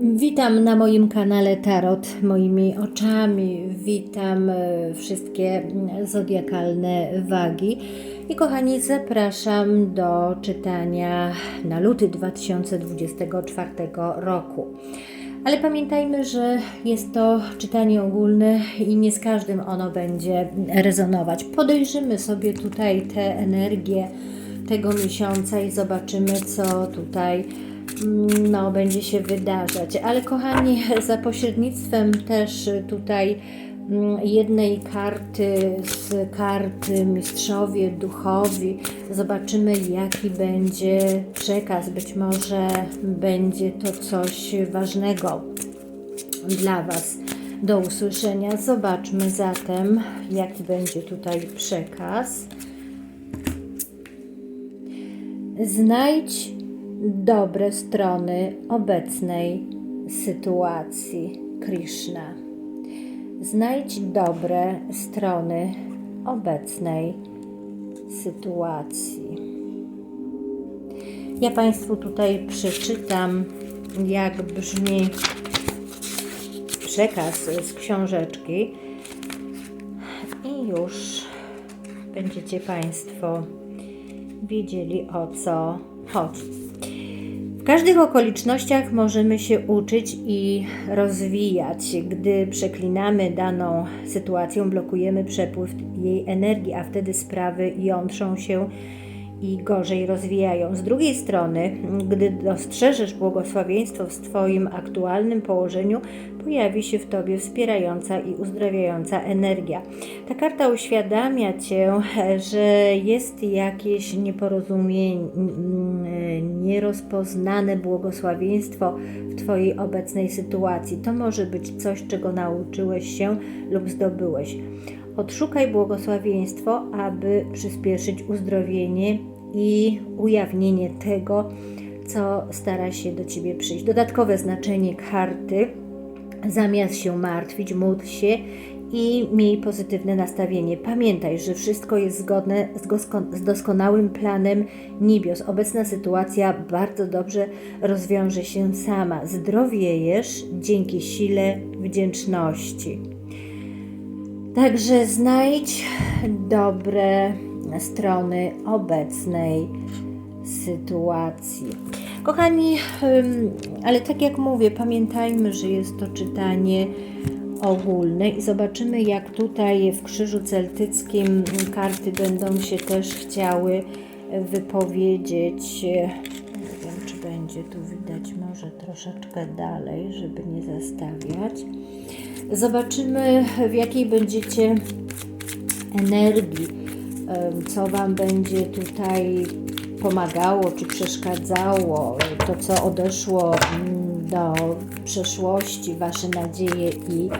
Witam na moim kanale Tarot moimi oczami. Witam e, wszystkie zodiakalne wagi. I kochani, zapraszam do czytania na luty 2024 roku. Ale pamiętajmy, że jest to czytanie ogólne i nie z każdym ono będzie rezonować. Podejrzymy sobie tutaj te energie tego miesiąca i zobaczymy, co tutaj no, będzie się wydarzać. Ale kochani, za pośrednictwem też tutaj mm, jednej karty z karty Mistrzowie Duchowi zobaczymy, jaki będzie przekaz. Być może będzie to coś ważnego dla Was do usłyszenia. Zobaczmy zatem, jaki będzie tutaj przekaz. Znajdź dobre strony obecnej sytuacji. Krishna. Znajdź dobre strony obecnej sytuacji. Ja Państwu tutaj przeczytam, jak brzmi przekaz z książeczki i już będziecie Państwo wiedzieli o co chodzi. Każdych okolicznościach możemy się uczyć i rozwijać. Gdy przeklinamy daną sytuację, blokujemy przepływ jej energii, a wtedy sprawy jątrzą się i gorzej rozwijają. Z drugiej strony, gdy dostrzeżesz błogosławieństwo w Twoim aktualnym położeniu, pojawi się w Tobie wspierająca i uzdrawiająca energia. Ta karta uświadamia Cię, że jest jakieś nieporozumienie, nierozpoznane błogosławieństwo w Twojej obecnej sytuacji. To może być coś, czego nauczyłeś się lub zdobyłeś. Odszukaj błogosławieństwo, aby przyspieszyć uzdrowienie i ujawnienie tego, co stara się do Ciebie przyjść. Dodatkowe znaczenie karty. Zamiast się martwić, módl się i miej pozytywne nastawienie. Pamiętaj, że wszystko jest zgodne z, doskonałym planem niebios. Obecna sytuacja bardzo dobrze rozwiąże się sama. Zdrowiejesz dzięki sile wdzięczności. Także znajdź dobre strony obecnej sytuacji. Kochani, ale tak jak mówię, pamiętajmy, że jest to czytanie ogólne i zobaczymy, jak tutaj w krzyżu celtyckim karty będą się też chciały wypowiedzieć. Nie wiem, czy będzie tu widać, może troszeczkę dalej, żeby nie zastawiać. Zobaczymy, w jakiej będziecie energii, co Wam będzie tutaj pomagało czy przeszkadzało, to co odeszło mm, do przeszłości, Wasze nadzieje i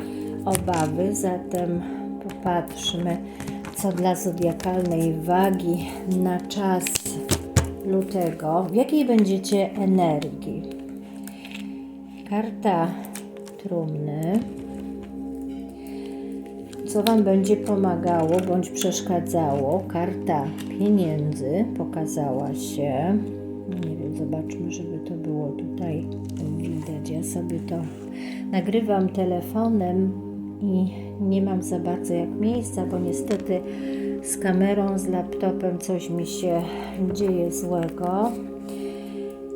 obawy. Zatem popatrzmy, co dla zodiakalnej wagi na czas lutego, w jakiej będziecie energii. Karta trumny co Wam będzie pomagało bądź przeszkadzało. Karta pieniędzy pokazała się. Nie wiem, zobaczmy, żeby to było tutaj widać. Ja sobie to nagrywam telefonem i nie mam za bardzo jak miejsca, bo niestety z kamerą, z laptopem coś mi się dzieje złego.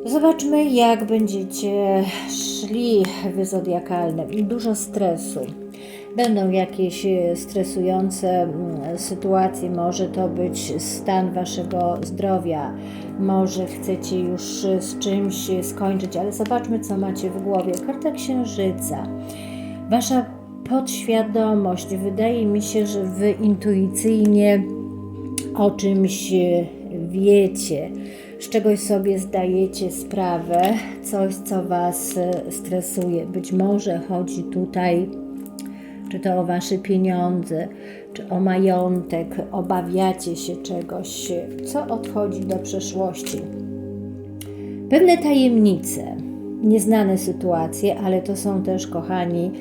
Zobaczmy, jak będziecie szli wy zodiakalne. Dużo stresu Będą jakieś e, stresujące sytuacje, może to być stan waszego zdrowia, może chcecie już z czymś skończyć, ale zobaczmy, co macie w głowie. Karta Księżyca. Wasza podświadomość, wydaje mi się, że wy intuicyjnie o czymś wiecie, z czegoś sobie zdajecie sprawę, coś, co was stresuje. Być może chodzi tutaj czy to o wasze pieniądze, czy o majątek, obawiacie się czegoś, co odchodzi do przeszłości. Pewne tajemnice, nieznane sytuacje, ale to są też, kochani,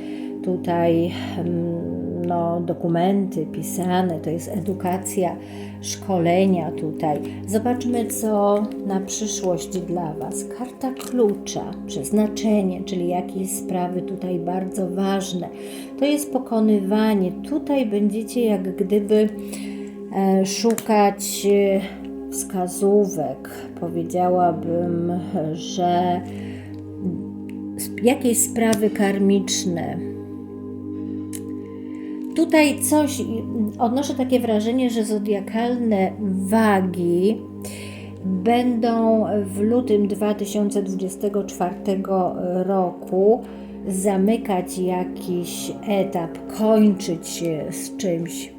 tutaj mm, no, dokumenty pisane, to jest edukacja, szkolenia tutaj. Zobaczmy, co na przyszłość dla Was. Karta klucza, przeznaczenie, czyli jakieś sprawy tutaj bardzo ważne. To jest pokonywanie. Tutaj będziecie jak gdyby e, szukać e, wskazówek. Powiedziałabym, że jakieś sprawy karmiczne. Tutaj coś, odnoszę takie wrażenie, że zodiakalne wagi będą w lutym 2024 roku zamykać jakiś etap, kończyć się z czymś,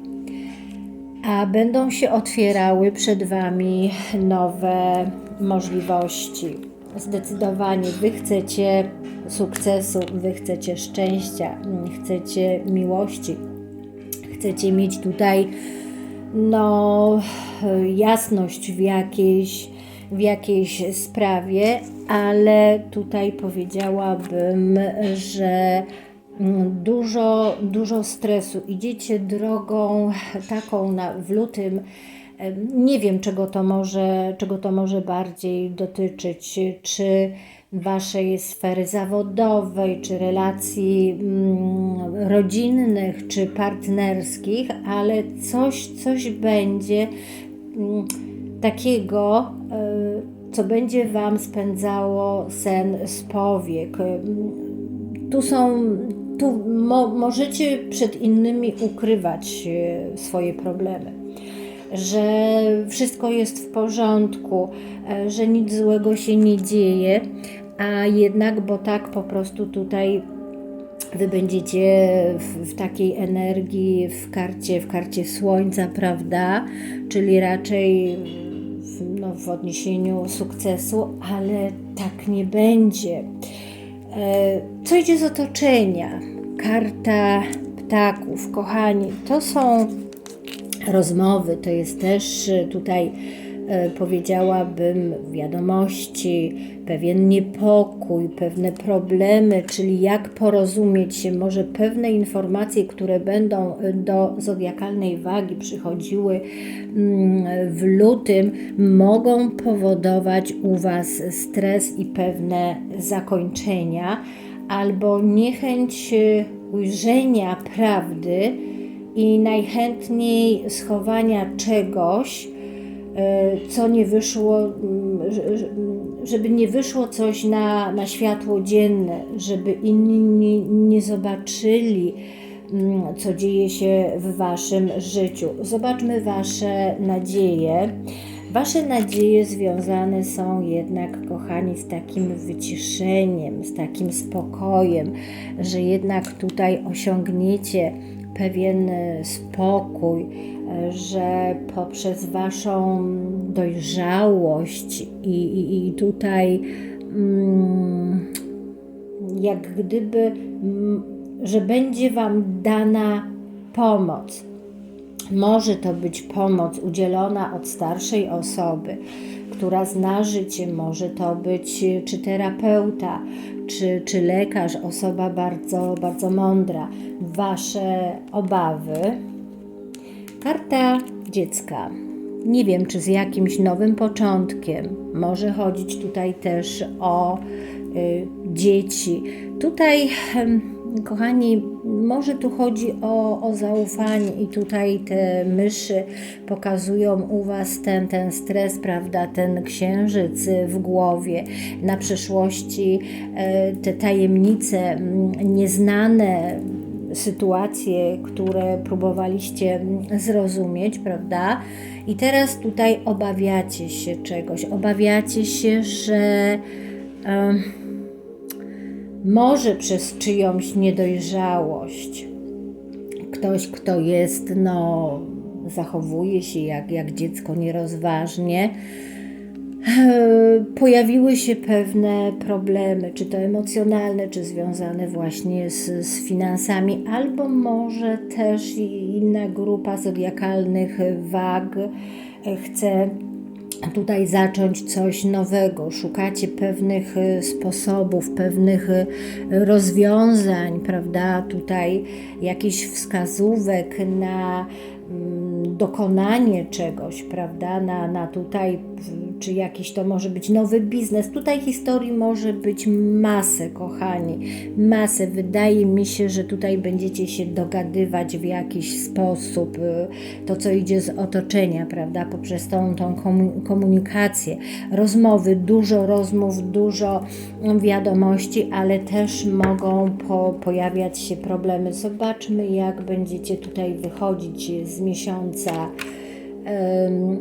a będą się otwierały przed Wami nowe możliwości. Zdecydowanie Wy chcecie sukcesu, Wy chcecie szczęścia, chcecie miłości, chcecie mieć tutaj no, jasność w jakiejś, w jakiejś sprawie, ale tutaj powiedziałabym, że dużo, dużo stresu. Idziecie drogą taką na, w lutym. Nie wiem, czego to, może, czego to może bardziej dotyczyć, czy waszej sfery zawodowej, czy relacji mm, rodzinnych, czy partnerskich, ale coś, coś będzie mm, takiego, y, co będzie wam spędzało sen z powiek. Tu są, tu mo, możecie przed innymi ukrywać y, swoje problemy że wszystko jest w porządku, y, że nic złego się nie dzieje, a jednak, bo tak po prostu tutaj Wy będziecie w, w, takiej energii, w karcie, w karcie słońca, prawda? Czyli raczej w, no, w odniesieniu sukcesu, ale tak nie będzie. E, co idzie z otoczenia? Karta ptaków, kochani, to są rozmowy, to jest też tutaj powiedziałabym, wiadomości, pewien niepokój, pewne problemy, czyli jak porozumieć się, może pewne informacje, które będą do zodiakalnej wagi przychodziły mm, w lutym, mogą powodować u Was stres i pewne zakończenia, albo niechęć ujrzenia prawdy i najchętniej schowania czegoś, E, co nie wyszło, mm, żeby nie wyszło coś na, na światło dzienne, żeby inni nie zobaczyli, mm, co dzieje się w Waszym życiu. Zobaczmy Wasze nadzieje. Wasze nadzieje związane są jednak, kochani, z takim wyciszeniem, z takim spokojem, że jednak tutaj osiągniecie pewien spokój, że poprzez Waszą dojrzałość i, i, i tutaj mm, jak gdyby, mm, że będzie Wam dana pomoc. Może to być pomoc udzielona od starszej osoby, która zna życie, może to być czy terapeuta, czy, czy lekarz, osoba bardzo, bardzo mądra. Wasze obawy, Karta dziecka. Nie wiem, czy z jakimś nowym początkiem. Może chodzić tutaj też o y, dzieci. Tutaj, y, kochani, może tu chodzi o, o zaufanie, i tutaj te myszy pokazują u Was ten, ten stres, prawda, ten księżyc w głowie. Na przyszłości y, te tajemnice mm, nieznane sytuacje, które próbowaliście zrozumieć, prawda? I teraz tutaj obawiacie się czegoś, obawiacie się, że um, może przez czyjąś niedojrzałość ktoś, kto jest, no, zachowuje się jak, jak dziecko nierozważnie, pojawiły się pewne problemy, czy to emocjonalne, czy związane właśnie z, z finansami, albo może też inna grupa zodiakalnych wag chce tutaj zacząć coś nowego. Szukacie pewnych y, sposobów, pewnych rozwiązań, prawda? Tutaj jakichś wskazówek na mm, dokonanie czegoś, prawda? Na, na tutaj, czy jakiś to może być nowy biznes. Tutaj historii może być masę, kochani, masę. Wydaje mi się, że tutaj będziecie się dogadywać w jakiś sposób. y, To, co idzie z otoczenia, prawda? Poprzez tą, tą komu- komunikację, rozmowy, dużo rozmów, dużo mm, wiadomości, ale też mogą po, pojawiać się problemy. Zobaczmy, jak będziecie tutaj wychodzić z miesiąca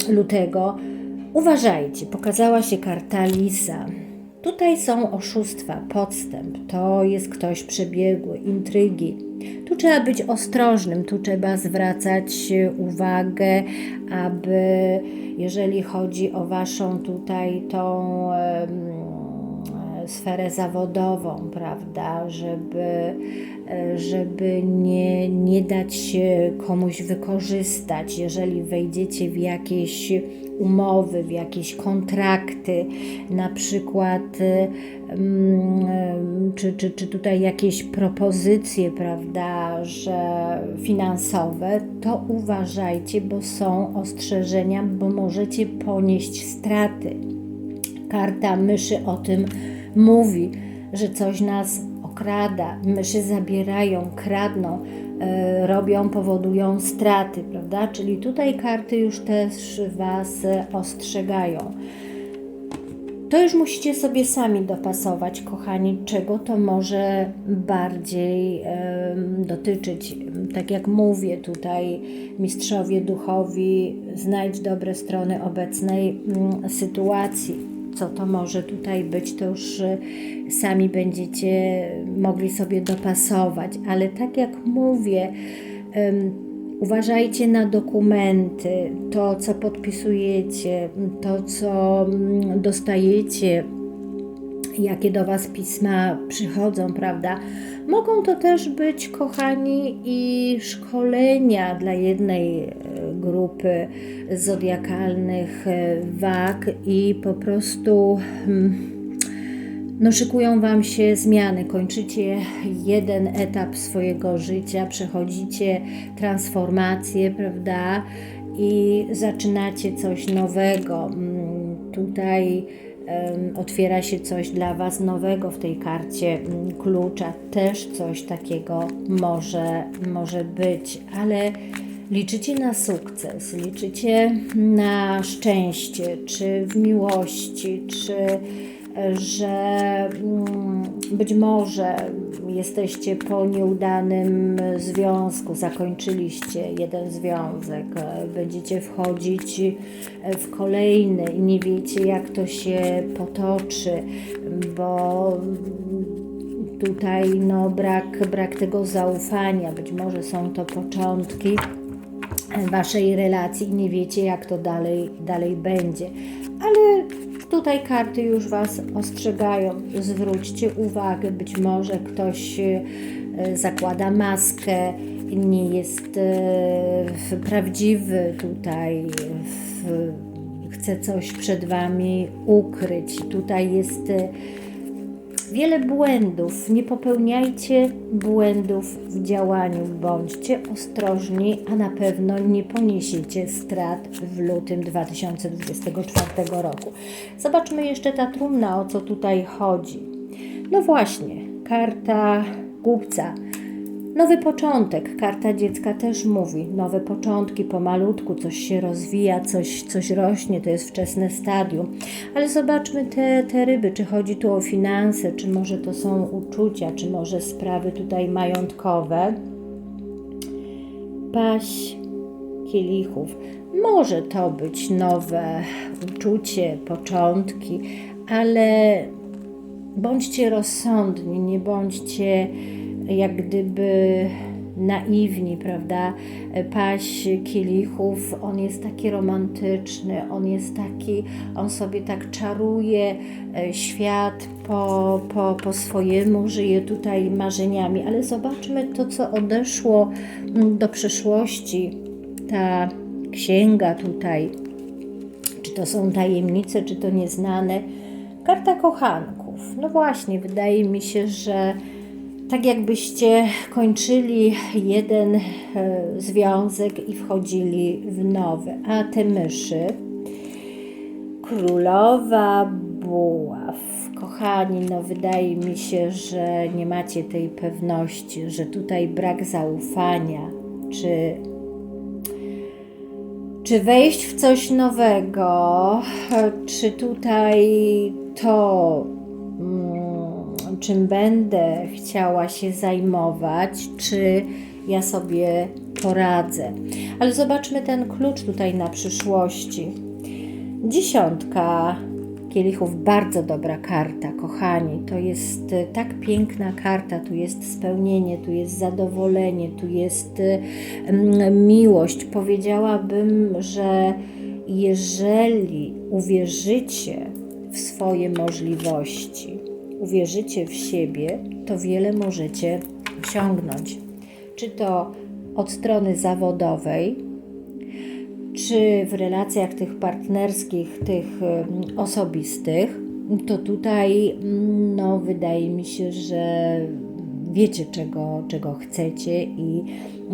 lutego. Uważajcie, pokazała się karta Lisa. Tutaj są oszustwa, podstęp, to jest ktoś przebiegły, intrygi. Tu trzeba być ostrożnym, tu trzeba zwracać uwagę, aby jeżeli chodzi o Waszą tutaj tą sferę zawodową, prawda, żeby, żeby nie, nie dać się komuś wykorzystać, jeżeli wejdziecie w jakieś umowy, w jakieś kontrakty, na przykład e, mm, em, czy, czy, czy tutaj jakieś propozycje, prawda, że finansowe, to uważajcie, bo są ostrzeżenia, bo możecie ponieść straty. Karta myszy o tym mówi, że coś nas okrada, myszy zabierają, kradną, robią, powodują straty, prawda? Czyli tutaj karty już też Was e, ostrzegają. To już musicie sobie sami dopasować, kochani, czego to może bardziej dotyczyć. Tak jak mówię tutaj, mistrzowie duchowi, znajdź dobre strony obecnej mm, sytuacji. Co to może tutaj być, to już y, sami będziecie mogli sobie dopasować, ale tak jak mówię, Uważajcie na dokumenty, to co podpisujecie, to co mm, dostajecie, jakie do Was pisma przychodzą, prawda? Mogą to też być, kochani, i szkolenia dla jednej e, grupy zodiakalnych e, wag i po prostu. hmm, no, szykują Wam się zmiany, kończycie jeden etap swojego życia, przechodzicie transformację, prawda? I zaczynacie coś nowego. Mm, Tutaj otwiera się coś dla Was nowego w tej karcie mm, klucza. Też coś takiego może, może być, ale liczycie na sukces, liczycie na szczęście, czy w miłości, czy że mm, być może jesteście po nieudanym związku, zakończyliście jeden związek, e, będziecie wchodzić e, w kolejny i nie wiecie, jak to się potoczy, bo tutaj no, brak, brak tego zaufania, być może są to początki waszej relacji i nie wiecie, jak to dalej, dalej będzie. Ale tutaj karty już was ostrzegają. Zwróćcie uwagę, być może ktoś e, zakłada maskę, nie jest e, prawdziwy tutaj, chce coś przed wami ukryć. Tutaj jest e, wiele błędów. Nie popełniajcie błędów w działaniu. Bądźcie ostrożni, a na pewno nie poniesiecie strat w lutym 2024 roku. Zobaczmy jeszcze ta trumna, o co tutaj chodzi. No właśnie, karta głupca. Nowy początek, karta dziecka też mówi, nowe początki, pomalutku, coś się rozwija, coś, coś rośnie, to jest wczesne stadium. Ale zobaczmy te, te ryby, czy chodzi tu o finanse, czy może to są uczucia, czy może sprawy tutaj majątkowe. Paść kielichów. Może to być nowe uczucie, początki, ale bądźcie rozsądni, nie bądźcie jak gdyby naiwni, prawda? Paść kielichów, on jest taki romantyczny, on jest taki, on sobie tak czaruje e, świat po, po, po swojemu, żyje tutaj marzeniami, ale zobaczmy to, co odeszło mm, do przeszłości, ta księga tutaj, czy to są tajemnice, czy to nieznane. Karta kochanków. No właśnie, wydaje mi się, że tak jakbyście kończyli jeden e, związek i wchodzili w nowy. A te myszy, królowa buław. Kochani, no wydaje mi się, że nie macie tej pewności, że tutaj brak zaufania, czy, czy wejść w coś nowego, czy tutaj to, czym będę chciała się zajmować, czy ja sobie poradzę. Ale zobaczmy ten klucz tutaj na przyszłości. Dziesiątka kielichów, bardzo dobra karta, kochani. To jest e, tak piękna karta, tu jest spełnienie, tu jest zadowolenie, tu jest e, miłość. Powiedziałabym, że jeżeli uwierzycie w swoje możliwości, uwierzycie w siebie, to wiele możecie osiągnąć. Czy to od strony zawodowej, czy w relacjach tych partnerskich, tych osobistych, to tutaj mm, no, wydaje mi się, że wiecie, czego, czego chcecie i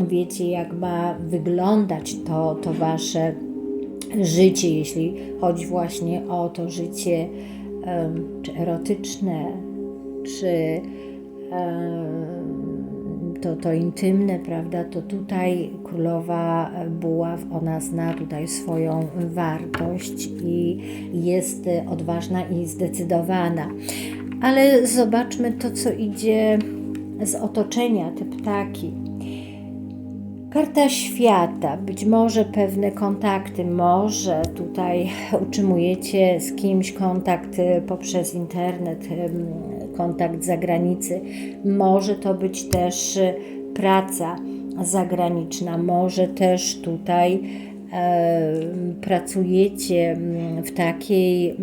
wiecie, jak ma wyglądać to, to wasze życie, jeśli chodzi właśnie o to życie czy erotyczne, czy to, to intymne, prawda, to tutaj królowa buław, ona zna tutaj swoją wartość i jest odważna i zdecydowana. Ale zobaczmy to, co idzie z otoczenia, te ptaki. Karta świata, być może pewne kontakty, może tutaj utrzymujecie z kimś kontakt poprzez internet, kontakt z zagranicy. Może to być też y, praca zagraniczna, może też tutaj e, pracujecie w takiej e,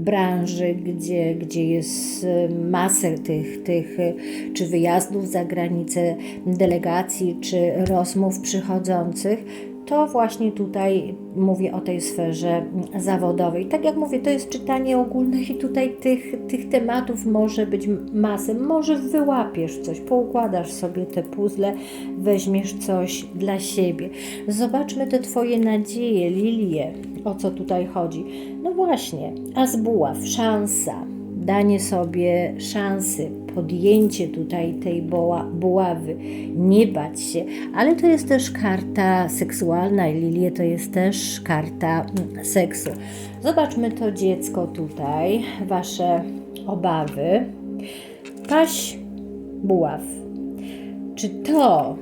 branży, gdzie, gdzie jest masę tych, tych czy wyjazdów za granicę, delegacji, czy rozmów przychodzących, to właśnie tutaj mówię o tej sferze zawodowej. Tak jak mówię, to jest czytanie ogólne i tutaj tych, tych tematów może być masę. Może wyłapiesz coś, poukładasz sobie te puzzle, weźmiesz coś dla siebie. Zobaczmy te Twoje nadzieje, lilie, o co tutaj chodzi. No właśnie, a szansa, danie sobie szansy, podjęcie tutaj tej buławy, nie bać się, ale to jest też karta seksualna i Lilie to jest też karta mm, seksu. Zobaczmy to dziecko tutaj, wasze obawy. Paś buław. Czy to,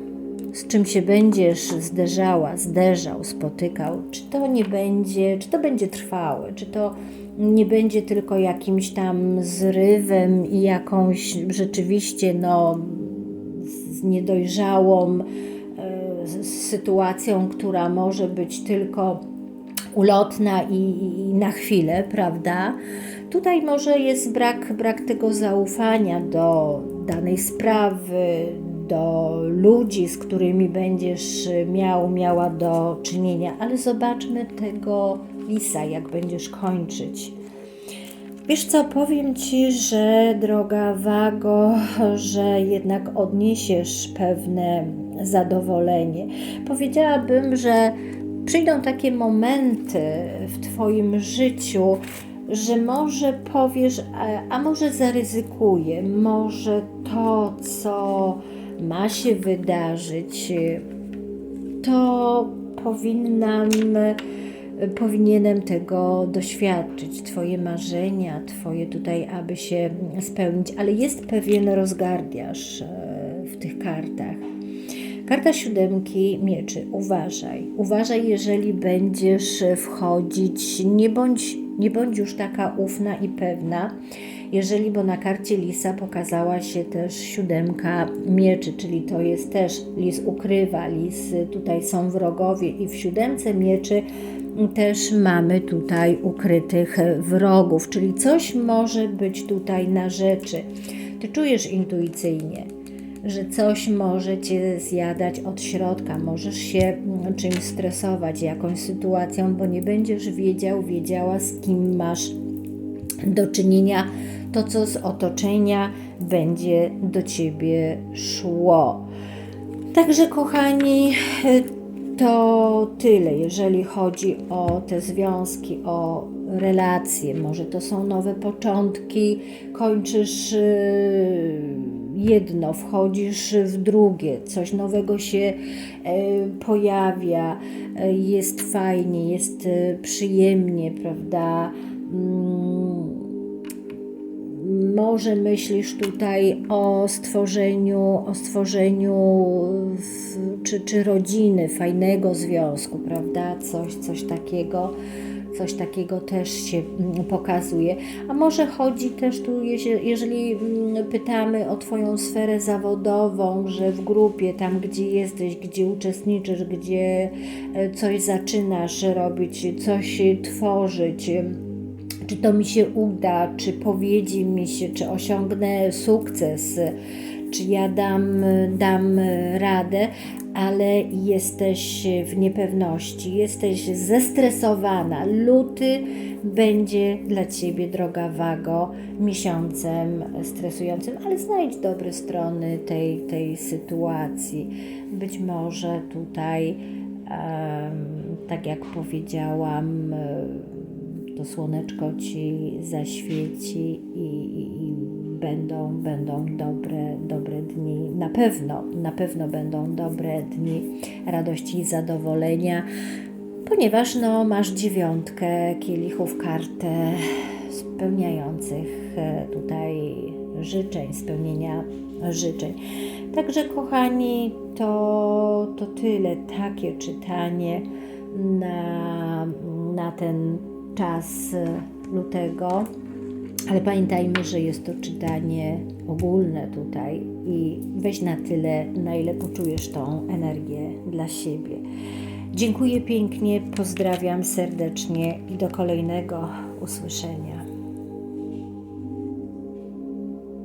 z czym się będziesz zderzała, zderzał, spotykał, czy to nie będzie, czy to będzie trwałe, czy to nie będzie tylko jakimś tam zrywem i jakąś rzeczywiście no, niedojrzałą e, sytuacją, która może być tylko ulotna i, i, na chwilę, prawda? Tutaj może jest brak, brak tego zaufania do danej sprawy, do ludzi, z którymi będziesz miał, miała do czynienia, ale zobaczmy tego lisa, jak będziesz kończyć. Wiesz co, powiem Ci, że droga Wago, że jednak odniesiesz pewne zadowolenie. Powiedziałabym, że przyjdą takie momenty w Twoim życiu, że może powiesz, a, a może zaryzykuję, może to, co ma się wydarzyć, to powinnam powinienem tego doświadczyć, Twoje marzenia, Twoje tutaj, aby się spełnić, ale jest pewien rozgardiaż e, w tych kartach. Karta siódemki mieczy. Uważaj. Uważaj, jeżeli będziesz wchodzić, nie bądź, nie bądź już taka ufna i pewna. Jeżeli, bo na karcie lisa pokazała się też siódemka mieczy, czyli to jest też lis ukrywa, lis, tutaj są wrogowie i w siódemce mieczy też mamy tutaj ukrytych wrogów, czyli coś może być tutaj na rzeczy. Ty czujesz intuicyjnie, że coś może cię zjadać od środka, możesz się mm, czymś stresować, jakąś sytuacją, bo nie będziesz wiedział, wiedziała, z kim masz do czynienia, to co z otoczenia będzie do ciebie szło. Także, kochani, to tyle, jeżeli chodzi o te związki, o relacje. Może to są nowe początki, kończysz y, jedno, wchodzisz w drugie, coś nowego się e, pojawia, e, jest fajnie, jest e, przyjemnie, prawda? Może myślisz tutaj o stworzeniu, o stworzeniu w, czy, czy rodziny, fajnego związku, prawda? Coś, coś takiego. Coś takiego też się mm, pokazuje. A może chodzi też tu, jeżeli mm, pytamy o Twoją sferę zawodową, że w grupie, tam gdzie jesteś, gdzie uczestniczysz, gdzie e, coś zaczynasz robić, coś tworzyć, czy to mi się uda, czy powiedzie mi się, czy osiągnę sukces, czy ja dam, dam radę, ale jesteś w niepewności, jesteś zestresowana. Luty będzie dla ciebie, droga wago, miesiącem stresującym, ale znajdź dobre strony tej, tej sytuacji. Być może tutaj, tak jak powiedziałam, to słoneczko ci zaświeci i, i, i będą, będą dobre, dobre dni. Na pewno, na pewno będą dobre dni radości i zadowolenia, ponieważ no, masz dziewiątkę kielichów, kartę spełniających e, tutaj życzeń, spełnienia życzeń. Także kochani, to, to tyle, takie czytanie na, na ten czas e, lutego, ale pamiętajmy, że jest to czytanie ogólne tutaj i weź na tyle, na ile poczujesz tą energię dla siebie. Dziękuję pięknie, pozdrawiam serdecznie i do kolejnego usłyszenia.